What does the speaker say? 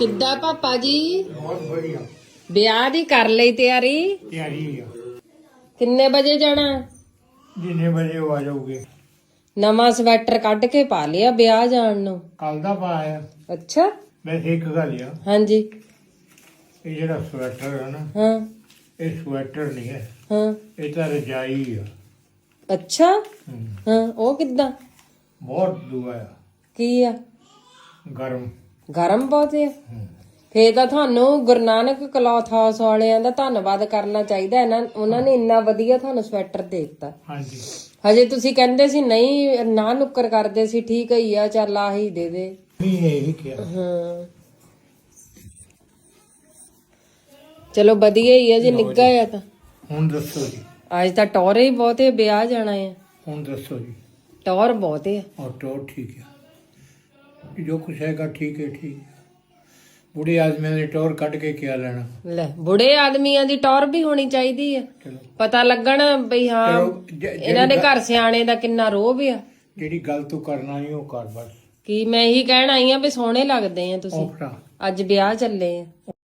ਕਿੱਦਾਂ ਪਾਪਾ ਜੀ? ਬਹੁਤ ਵਧੀਆ। ਵਿਆਹ ਦੀ ਕਰ ਲਈ ਤਿਆਰੀ? ਤਿਆਰੀ ਆ। ਕਿੰਨੇ ਵਜੇ ਜਾਣਾ? ਜਿੰਨੇ ਵਜੇ ਉਹ ਆ ਜਾਓਗੇ ਨਵਾਂ ਸਵੈਟਰ ਕੱਢ ਕੇ ਪਾ ਲਿਆ ਵਿਆਹ ਜਾਣ ਨੂੰ। ਕੱਲ ਦਾ ਪਾਇਆ। ਅੱਛਾ। ਵੈਸੇ ਇੱਕ ਗੱਲ ਆ। ਹਾਂਜੀ। ਇਹ ਜਿਹੜਾ ਸਵੈਟਰ ਹੈ ਨਾ ਹਾਂ। ਇਹ ਸਵੈਟਰ ਨਹੀਂ ਹੈ। ਹਾਂ। ਇਹ ਤਾਂ ਰਜਾਈ ਆ। ਅੱਛਾ। ਹਾਂ ਉਹ ਕਿੱਦਾਂ? ਬਹੁਤ ਦੂਆ ਆ। ਕੀ ਆ? ਗਰਮ। ਗਰਮ ਬਹੁਤ ਆ। ਫੇਰ ਤਾਂ ਤੁਹਾਨੂੰ ਗੁਰੂ ਨਾਨਕ ਕਲੌਥ ਹਾਊਸ ਵਾਲਿਆਂ ਦਾ ਧੰਨਵਾਦ ਕਰਨਾ ਚਾਹੀਦਾ। ਇਹਨਾਂ ਉਹਨਾਂ ਨੇ ਇੰਨਾ ਵਧੀਆ ਤੁਹਾਨੂੰ ਸਵੈਟਰ ਦੇ ਦਿੱਤਾ। ਹਾਂਜੀ। ਹਜੇ ਤੁਸੀਂ ਕਹਿੰਦੇ ਸੀ ਨਹੀਂ ਨਾ ਨੁੱਕਰ ਕਰਦੇ ਸੀ ਠੀਕ ਹੀ ਆ ਚੱਲ ਆਹੀ ਦੇ ਦੇ। ਨਹੀਂ ਇਹ ਹੀ ਕਿਹਾ। ਹਾਂ। ਚਲੋ ਵਧੀਆ ਹੀ ਆ ਜੀ ਨਿੱਗਾ ਆ ਤਾਂ। ਹੁਣ ਦੱਸੋ ਜੀ। ਅੱਜ ਤਾਂ ਟੌਰੇ ਹੀ ਬਹੁਤੇ ਵਿਆਹ ਜਾਣਾ ਆ। ਹੁਣ ਦੱਸੋ ਜੀ। ਟੌਰ ਬਹੁਤੇ ਆ। ਔਰ ਟੋ ਠੀਕ ਹੈ ਜੋ ਕੁਛ ਹੈਗਾ ਠੀਕ ਹੈ ਠੀਕ ਹੈ। ਬੁੜੇ ਆਦਮੀਆਂ ਦੇ ਟੋਰ ਕੱਢ ਕੇ ਕੀ ਲੈਣਾ? ਲੈ ਬੁੜੇ ਆਦਮੀਆਂ ਦੀ ਟੌਰ ਵੀ ਹੋਣੀ ਚਾਹੀਦੀ ਆ। ਚਲੋ। ਪਤਾ ਲੱਗਣ ਬਈ ਹਾਂ ਚਲੋ ਜ- ਇਹਨਾਂ ਦੇ ਘਰ ਸਿਆਣੇ ਦਾ ਕਿੰਨਾ ਰੋਹ ਆ। ਜਿਹੜੀ ਗੱਲ ਤੂੰ ਕਰਨਾ ਨਹੀਂ ਉਹ ਕਰ ਬਸ। ਕੀ ਮੈਂ ਇਹੀ ਕਹਿਣ ਆਈ ਆ ਵੀ ਸੋਹਣੇ ਲੱਗਦੇ ਆ ਤੁਸੀਂ। ਉਹ ਭਰਾ। ਅੱਜ ਵਿਆਹ ਚੱਲੇ ਆ।